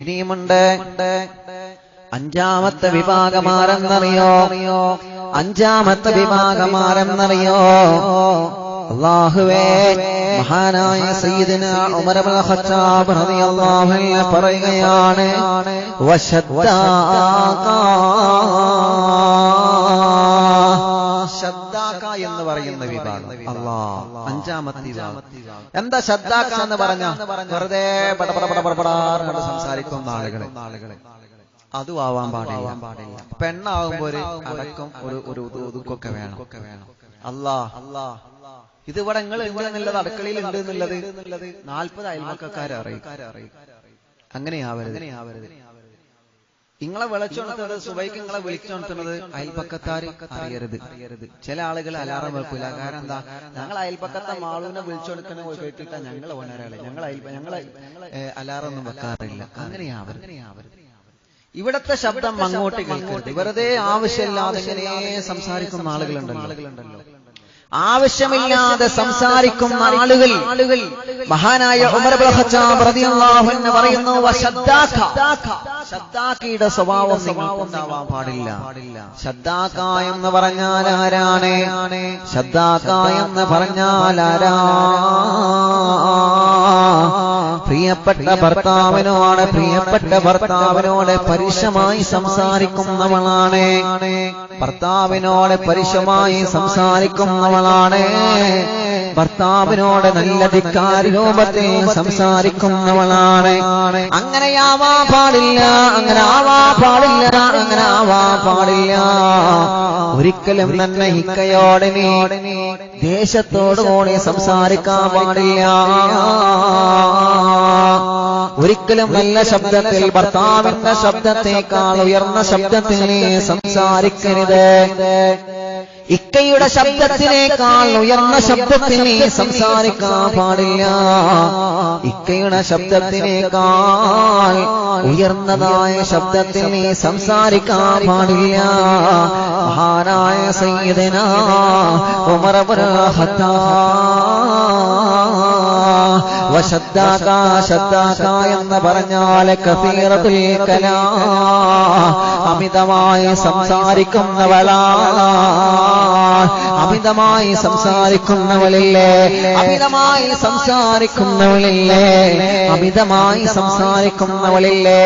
ഇനിയുമുണ്ട്. അഞ്ചാമത്തെ വിഭാഗമാരെന്നറിയോ? അഞ്ചാമത്തെ വിഭാഗമാരെന്നറിയോ? അള്ളാഹുവേ മഹാനായ സയ്യിദിന ഉമർ ഖത്താബ് റളിയല്ലാഹു അൻഹു പറയുകയാണ് വശദ്ദാക പറയുന്ന വിഭാഗം അള്ളാ അഞ്ചാമത്തെ എന്താ ശദ്ദാക്ക എന്ന് പറഞ്ഞ? വെറുതെ സംസാരിക്കുന്ന ആളുകളെ. അതും ആവാൻ പാടില്ല. പെണ്ണാവുമ്പോ ഒരു അടക്കം ഒരു ഒരു ഒതു- ഒതുക്കൊക്കെ വേണം. അള്ളാ അല്ലാ ഇത് ഇവിടെ നിങ്ങൾ എന്നുള്ളത് അടുക്കളയിൽ ഉണ്ട് എന്നുള്ളത്? നാൽപ്പത് അയൽവക്കക്കാരെ അറിയും. അങ്ങനെയാവരുത്. അങ്ങനെയാവരുത്. നിങ്ങളെ വിളിച്ചുണർത്തുന്നത് സുബൈക്ക് നിങ്ങളെ വിളിച്ചോണത്തുന്നത് അയൽപ്പക്കത്താര് അറിയരുത്. അറിയരുത് ചില ആളുകൾ അലാറം വെക്കൂല കാരണം എന്താ? ഞങ്ങൾ അയൽപ്പക്കത്തെ മാളൂനെ വിളിച്ചുണർത്തുന്ന കേട്ടിട്ടാ ഞങ്ങൾ ഉണരാളെ ഞങ്ങൾ ഞങ്ങൾ അലാറം ഒന്നും വെക്കാറില്ല. അങ്ങനെയാവരുത്. അങ്ങനെയാവരുത് ഇവിടത്തെ ശബ്ദം അങ്ങോട്ട് കേൾക്കരുത്. വെറുതെ ആവശ്യമില്ലാതെ ഇങ്ങനെ സംസാരിക്കുന്ന ആളുകളുണ്ടല്ലോ ആളുകളുണ്ടല്ലോ. ആവശ്യമില്ലാതെ സംസാരിക്കുന്ന ആളുകൾ ആളുകൾ മഹാനായ ഉമർ ഇബ്നുൽ ഖത്താബ് റളിയല്ലാഹു അൻഹു പറയുന്നു ശബ്ദാക്കിയുടെ സ്വഭാവം നിങ്ങൾക്കുണ്ടാവാൻ പാടില്ല. ശബ്ദാക്ക എന്ന് പറഞ്ഞാൽ ആരാണ്? ശബ്ദാക്ക എന്ന് പറഞ്ഞാൽ ആരാ? പ്രിയപ്പെട്ട ഭർത്താവിനോട് പ്രിയപ്പെട്ട ഭർത്താവിനോട് പരുഷമായി സംസാരിക്കുന്നവളാണ്. ഭർത്താവിനോട് പരുഷമായി സംസാരിക്കുന്നവളാണ്. ഭർത്താവിനോട് നല്ല ധിക്കാരൂപത്തിൽ സംസാരിക്കുന്നവളാണ്. സംസാരിക്കുന്നവളാണ്. അങ്ങനെയാവാ പാടില്ല അങ്ങനെ ആവാ പാടില്ല അങ്ങനെ ആവാ പാടില്ല. ഒരിക്കലും തന്നെ ഹിക്കയോടെ ദേശത്തോടു കൂടി സംസാരിക്കാൻ പാടില്ല. ഒരിക്കലും നല്ല ശബ്ദത്തിൽ ഭർത്താവിന്റെ ശബ്ദത്തെക്കാൾ ഉയർന്ന ശബ്ദത്തിൽ സംസാരിക്കരുത്. ഇക്കയുടെ ശബ്ദത്തിനേക്കാൾ ഉയർന്ന ശബ്ദത്തിൽ നീ സംസാരിക്കാൻ പാടില്ല. ഇക്കയുടെ ശബ്ദത്തിനേക്കാൾ ഉയർന്നതായ ശബ്ദത്തിൽ നീ സംസാരിക്കാൻ പാടില്ല. മഹാനായ സയ്യിദന ശദ്ദാക എന്ന് പറഞ്ഞാൽ കസീറത്തുൽ കലാ. അമിതമായി സംസാരിക്കുന്നവളാ. അമിതമായി സംസാരിക്കുന്നവളില്ലേ? അമിതമായി സംസാരിക്കുന്നവളില്ലേ? അമിതമായി സംസാരിക്കുന്നവളില്ലേ?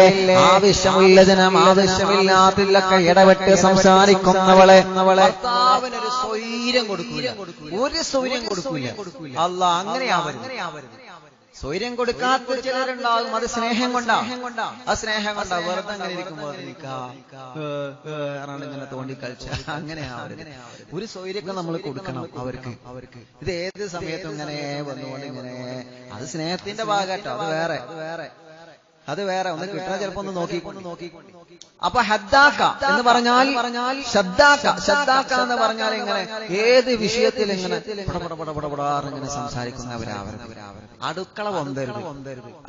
ആവശ്യമില്ലതിനും ആവശ്യമില്ലാത്തില്ലൊക്കെ ഇടപെട്ട് സംസാരിക്കുന്നവളെ. ഭർത്താവിനൊരു സ്വൈര്യം കൊടുക്കൂല. ഒരു സ്വൈര്യം കൊടുക്കൂല. അല്ല അങ്ങനെയാവരുത്. സ്വൈര്യം കൊടുക്കാത്ത ചിലരുണ്ടാകും. അത് സ്നേഹം കൊണ്ടാ. ആ സ്നേഹം കൊണ്ടാ. വെറുതെ അങ്ങനെ ഇരിക്കുമ്പോൾ ഇങ്ങനെ തോണ്ടി കളിച്ച? അങ്ങനെ ഒരു സ്വൈര്യമൊക്കെ നമ്മൾ കൊടുക്കണം അവർക്ക്. അവർക്ക്. ഇത് ഏത് സമയത്തും ഇങ്ങനെ വന്നുകൊണ്ട് ഇങ്ങനെ അത് സ്നേഹത്തിന്റെ ഭാഗട്ടോ. അത് വേറെ. വേറെ. അത് വേറെ ഒന്ന് കിട്ടണ ചിലപ്പോ ഒന്ന് നോക്കി നോക്കിക്കൊണ്ട്. അപ്പൊ ഹദ്ദാക്ക എന്ന് പറഞ്ഞാൽ ശബ്ദാക്ക ശബ്ദാക്ക എന്ന് പറഞ്ഞാൽ ഇങ്ങനെ ഏത് വിഷയത്തിൽ ഇങ്ങനെ ഇങ്ങനെ സംസാരിക്കുന്നവരാവരുത് അടുക്കള വന്തരുത്.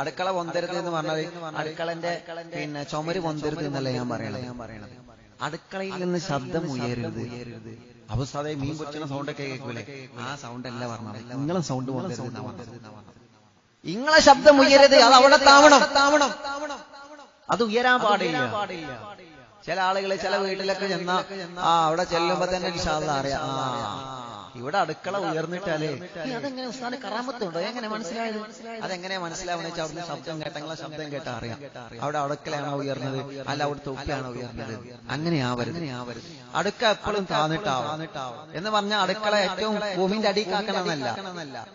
അടുക്കള വന്തരുത്. എന്ന് പറഞ്ഞാൽ അടുക്കളന്റെ പിന്നെ ചുമര് വന്തരുത് എന്നല്ല ഞാൻ പറയണത്. ഞാൻ പറയണത്. അടുക്കളയിൽ നിന്ന് ശബ്ദം ഉയരരുത് അപ്പൊ സാധേ മീൻ പൊച്ചുന്ന സൗണ്ട് ഒക്കെ കേൾക്കൂലേ? ആ സൗണ്ട് അല്ല പറഞ്ഞത്. നിങ്ങളും സൗണ്ട് പറഞ്ഞത് ഇങ്ങളെ ശബ്ദം ഉയരരുത് അത് അവിടെ താവണം. താവണം. അത് ഉയരാൻ പാടില്ല. ചില ആളുകൾ ചില വീട്ടിലൊക്കെ ചെന്ന ആ അവിടെ ചെല്ലുമ്പോ തന്നെ ഇൻഷാല്ല അറിയാം. ഇവിടെ അടുക്കള ഉയർന്നിട്ടാലേ അതെങ്ങനെ ഉസ്താദിന് കറാമത്തുണ്ടോ എങ്ങനെ മനസ്സിലായത്? അതെങ്ങനെ മനസ്സിലാവുന്ന വെച്ചാൽ അവിടുന്ന് ശബ്ദം കേട്ടാ ശബ്ദം കേട്ടാ അറിയാം. അവിടെ അടുക്കളയാണോ ഉയർന്നത്? അല്ല അവിടുത്തെ ഉപ്പയാണോ ഉയർന്നത്? അങ്ങനെ ആവരുത്. അടുക്ക എപ്പോഴും താന്നിട്ടാവും. എന്ന് പറഞ്ഞ അടുക്കള ഏറ്റവും ഭൂമിന്റെ അടിക്കാക്കണമെന്നല്ല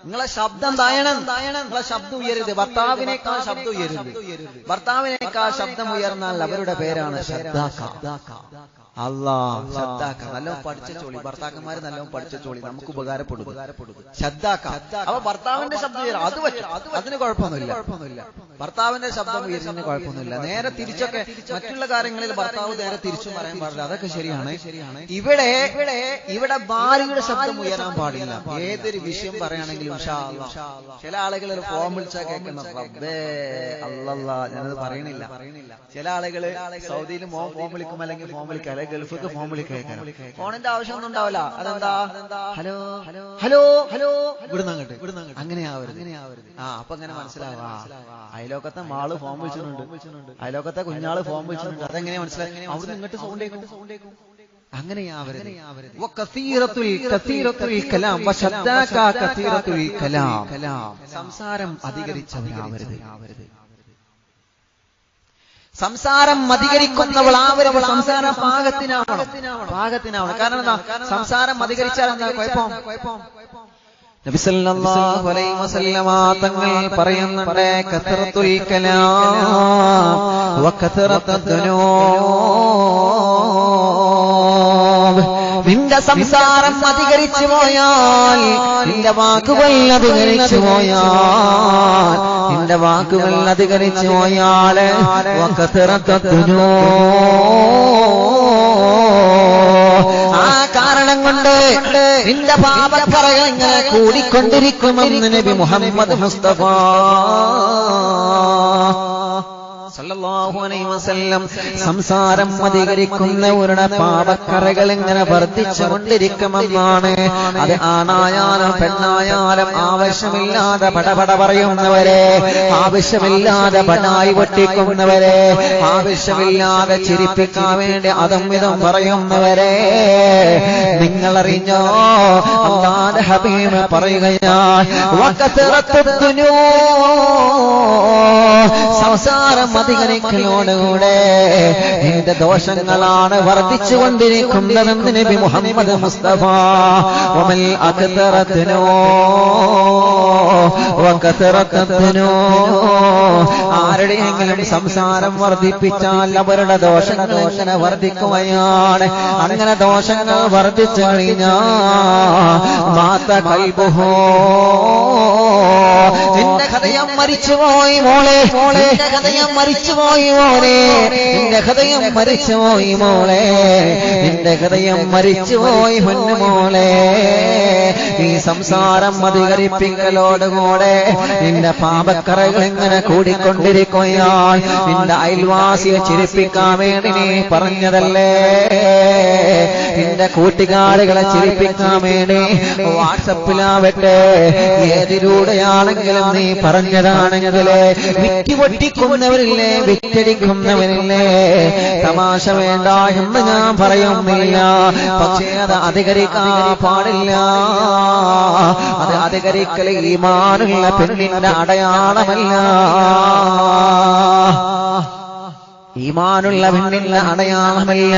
നിങ്ങളെ ശബ്ദം തായണം നിങ്ങളെ ശബ്ദം ഉയരുത്. ഭർത്താവിനേക്കാൾ ശബ്ദം ഉയരുത്. ഭർത്താവിനേക്കാൾ ശബ്ദം ഉയർന്നാൽ അവരുടെ പേരാണ് ശബ്ദാക്ക. അല്ലാ ശബ്ദാക്ക നല്ലോണം പഠിച്ച ചോളി. ഭർത്താക്കന്മാര് നല്ലോണം പഠിച്ച ചോളി. നമുക്ക് ഉപകാരപ്പെടും. ശ്രദ്ധാക്ക അപ്പൊ ഭർത്താവിന്റെ ശബ്ദം അത് പറ്റും. അതിന് കുഴപ്പമൊന്നുമില്ല. കുഴപ്പമൊന്നുമില്ല. ഭർത്താവിന്റെ ശബ്ദം ഉയരുന്നതിന് കുഴപ്പമൊന്നുമില്ല. നേരെ തിരിച്ചൊക്കെ മറ്റുള്ള കാര്യങ്ങളിൽ ഭർത്താവ് നേരെ തിരിച്ചു പറയാൻ പാടില്ല. അതൊക്കെ ശരിയാണ്. ശരിയാണ് ഇവിടെ ഇവിടെ ഇവിടെ ഭാര്യയുടെ ശബ്ദം ഉയരാൻ പാടില്ല. ഏതൊരു വിഷയം പറയുകയാണെങ്കിലും. ചില ആളുകൾ ഒരു ഫോം വിളിച്ചാൽ കേൾക്കുന്ന അല്ലല്ല ഞാനത് പറയണില്ല ചില ആളുകൾ സൗദിയിൽ മോൻ ഫോം വിളിക്കും അല്ലെങ്കിൽ ഫോം വിളിക്കും അല്ലെങ്കിൽ ഗൾഫിക്ക് ഫോൺ വിളിക്കേക്കാം ഫോണിന്റെ ആവശ്യമൊന്നും ഉണ്ടാവില്ല. അതെന്താ? ഹലോ? ഹലോ? ഹലോ? ഹലോ? ഇവിടുന്ന് അങ്ങോട്ട്. ഇവിടുന്ന് അങ്ങോട്ട്. അങ്ങനെ ആവരുത് ആ അപ്പൊ അങ്ങനെ മനസ്സിലാവാ. അയലോക്കത്തെ മാൾ ഫോൺ വിളിച്ചിട്ടുണ്ട്. അയലോക്കത്തെ കുഞ്ഞാൾ ഫോൺ വിളിച്ചിട്ടുണ്ട്. അതെങ്ങനെയാ മനസ്സിലായി ഇങ്ങോട്ട് സൗണ്ട് കേൾക്കും. അങ്ങനെയാവരുത്. സംസാരം കസീറത്തുൽ കലാം. വശദ്ദാക കസീറത്തുൽ കലാം. സംസാരം സംസാര അധികരിക്കുന്നവളാവരുത് സംസാരം പാകത്തിനാവണം. പാകത്തിനാവണം. കാരണം എന്താ? സംസാരം അധികരിച്ചാൽ എന്താ? കുഴപ്പം? തങ്ങൾ പറയുന്നുണ്ട് കസറത്തുൽ കലാം നിന്റെ സംസാരം അധികരിച്ചു പോയാൽ നിന്റെ വാക്കുകൾ അധികരിച്ചു പോയാൽ നിന്റെ വാക്കുകൾ അധികരിച്ചു പോയാൽ ഒക്കെ കസറത്തുദ് ആ കാരണം കൊണ്ട് നിന്റെ പാപക്കറകൾ ഇങ്ങനെ കൂടിക്കൊണ്ടിരിക്കുമെന്ന് നബി മുഹമ്മദ് മുസ്തഫ സംസാരം അധികരിക്കുന്നവരുടെ പാപക്കറകൾ ഇങ്ങനെ വർദ്ധിച്ചുകൊണ്ടിരിക്കുമെന്നാണ്. അത് ആണായാലും പെണ്ണായാലും ആവശ്യമില്ലാതെ പടപട പറയുന്നവരെ ആവശ്യമില്ലാതെ പടായി പൊട്ടിക്കുന്നവരെ ആവശ്യമില്ലാതെ ചിരിപ്പിക്കാൻ വേണ്ടി അതും ഇതും പറയുന്നവരെ. നിങ്ങളറിഞ്ഞോ? അള്ളാന്റെ ഹബീബ് പറയുകയാണ് സംസാരം അധികരിക്കലോടുകൂടെ എന്റെ ദോഷങ്ങളാണ് വർദ്ധിച്ചു കൊണ്ടിരിക്കുന്നതെന്ന് നബി മുഹമ്മദ് മുസ്തഫ ഒമൽ അക്തറത്തിനോ വക്കത്തിറക്കത്തിനോ ആരുടെയെങ്കിലും സംസാരം വർദ്ധിപ്പിച്ചാൽ അവരുടെ ദോഷങ്ങൾ എങ്ങനെ വർദ്ധിക്കുകയാണ്. അങ്ങനെ ദോഷങ്ങൾ വർദ്ധിച്ചു കഴിഞ്ഞാ മാത്ത കൈബുഹോ. നിന്റെ ഹൃദയം മരിച്ചുപോയി മോളെ. മോളെ. ഹൃദയം മരിച്ചുപോയി മോളെ. നിന്റെ ഹൃദയം മരിച്ചുപോയി മോളെ. നിന്റെ ഹൃദയം മരിച്ചുപോയി മുന്നു മോളെ. ഈ സംസാരം അധികരിപ്പിക്കലോടുകൂടെ നിന്റെ പാപക്കറകൾ ഇങ്ങനെ കൂടിക്കൊണ്ടിരിക്കുകയാൽ നിന്റെ അയൽവാസിയെ ചിരിപ്പിക്കാൻ വേണ്ടി നീ പറഞ്ഞതല്ലേ? നിന്റെ കൂട്ടുകാരികളെ ചിരിപ്പിക്കാൻ വേണ്ടി വാട്സപ്പിലാവട്ടെ. ഏതിലൂടെയാണെങ്കിലും നീ പറഞ്ഞതാണെങ്കിൽ വിറ്റുപൊട്ടിക്കുന്നവരില്ലേ വിറ്റടിക്കുന്നവരില്ലേ? തമാശ വേണ്ട എന്ന് ഞാൻ പറയുന്നില്ല. പക്ഷേ അത് അധികരിക്കാൻ പാടില്ല. അത് അധികരിക്കൽ ഈമാനുള്ള പെണ്ണിന്റെ അടയാളമല്ല. പെണ്ണിന്റെ അടയാളമില്ല.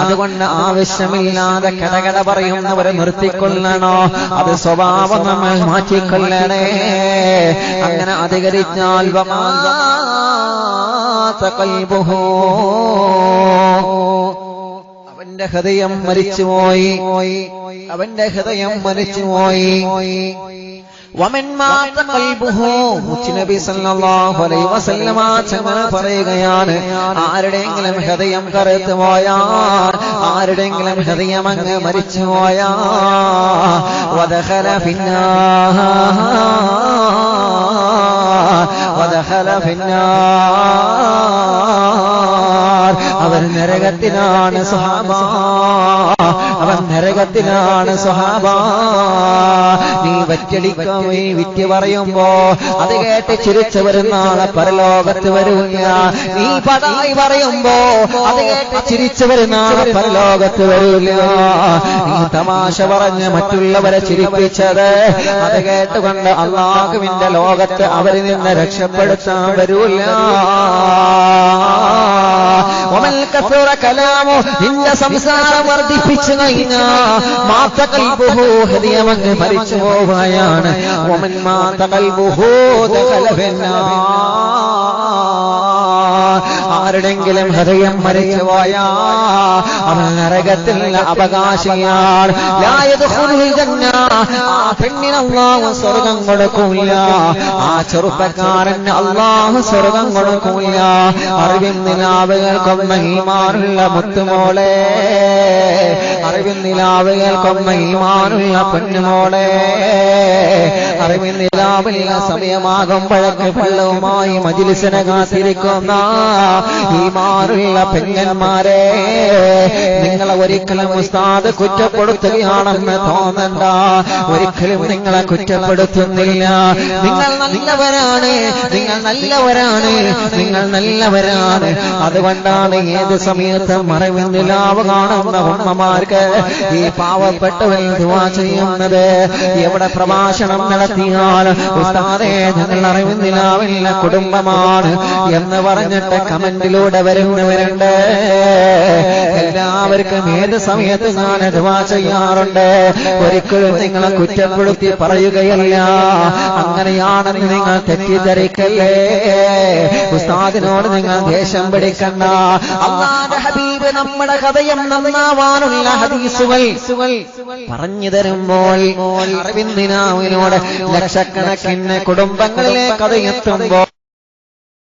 അതുകൊണ്ട് ആവശ്യമില്ലാതെ കടകട പറയുന്നവരെ നിർത്തിക്കൊള്ളണോ? അത് സ്വഭാവം നമ്മൾ മാറ്റിക്കൊള്ളണേ. അങ്ങനെ അധികരിച്ചാൽ അവന്റെ ഹൃദയം മരിച്ചുപോയി. അവന്റെ ഹൃദയം മരിച്ചുപോയി. പറയുകയാണ് ആരുടെങ്കിലും ഹൃദയം കറുത്തു പോയാൽ ആരുടെങ്കിലും ഹൃദയം അങ്ങ് മരിച്ചു പോയാൽ ഫിന്നാർ വദഖല ഫിന്നാർ അവർ നരകത്തിനാണ് സ്വഹാബ. അവൻ നരകത്തിലാണ് സ്വഹാബ. നീ വറ്റടിക്കാൻ നീ വിറ്റ് പറയുമ്പോ അത് കേട്ട് ചിരിച്ചു വരുന്നാളെ പരലോകത്ത് വരൂല്ല നീ പതായി പറയുമ്പോ അത് കേട്ട് ചിരിച്ചു വരുന്നാളെ പരലോകത്ത് വരൂല്ല നീ തമാശ പറഞ്ഞ് മറ്റുള്ളവരെ ചിരിപ്പിച്ചത് അത് കേട്ടുകൊണ്ട് അള്ളാഹുവിന്റെ ലോകത്ത് അവരിൽ നിന്ന് രക്ഷപ്പെടുത്താൻ വരൂല്ല. ഒമൽ കലാമോ നിന്റെ സംസാരം വർദ്ധിപ്പിച്ചു ഹൃദയമങ്ങ് മരിച്ചു പോവുകയാണ്. ആരുടെങ്കിലും ഹൃദയം മരിച്ചു പോയാ അവൻ നരകത്തിൽ അവകാശിയാണ്. ആ പെണ്ണിന് അള്ളാഹു സ്വർഗം കൊടുക്കൂല ആ ചെറുപ്പക്കാരന് അള്ളാഹു സ്വർഗം കൊടുക്കൂല അറിവിൻ നിലാവുകൾക്കൊന്ന് ഈമാനുള്ള മുത്തുമോളെ. അറിവിന്നിലാവ് കേൾക്കുന്ന ഈമാനുള്ള പൊന്നുമോളെ. അറിവിന്നിലാവില്ല സമയമാകുമ്പോഴൊക്കെ വെള്ളവുമായി മജിലിസിനെ കാത്തിരിക്കുന്ന ഈമാനുള്ള പെങ്ങന്മാരെ നിങ്ങളെ ഒരിക്കലും ഉസ്താദ് കുറ്റപ്പെടുത്തുകയാണെന്ന് തോന്നണ്ട. ഒരിക്കലും നിങ്ങളെ കുറ്റപ്പെടുത്തുന്നില്ല. നിങ്ങൾ നല്ലവരാണ് നിങ്ങൾ നല്ലവരാണ് നിങ്ങൾ നല്ലവരാണ്. അതുകൊണ്ടാണ് ഏത് സമയത്ത് മറവിൽ നിലാവ് കാണുന്ന ഉമ്മമാർക്ക് ഈ പാവപ്പെട്ടവൻ ദുവാ ചെയ്യുന്നത്. എവിടെ പ്രഭാഷണം നടത്തിയാൽ ഉസ്താദേ ഞങ്ങൾ അറിവിൽ നിലാവില്ല കുടുംബമാണ് എന്ന് പറഞ്ഞിട്ട് കമന്റിലൂടെ വരുന്നവരുണ്ട് എല്ലാവർക്കും ഏത് സമയത്ത് ഞാൻ അഥവാ ചെയ്യാറുണ്ട്. ഒരിക്കലും നിങ്ങളെ കുറ്റപ്പെടുത്തി പറയുകയല്ല. അങ്ങനെയാണെന്ന് നിങ്ങൾ തെറ്റിദ്ധരിക്കല്ലേ? ഉസ്താദിനോട് നിങ്ങൾ ദേഷ്യം പിടിക്കണ്ട. ഹബീബ് നമ്മുടെ ഹൃദയം നന്നാവാനുള്ള ഹദീസുകൾ പറഞ്ഞു തരുമ്പോൾ അറിവിന്ദിനാവിനോട് ലക്ഷക്കണക്കിന് കുടുംബങ്ങളിലേക്ക് അത് എത്തുമ്പോൾ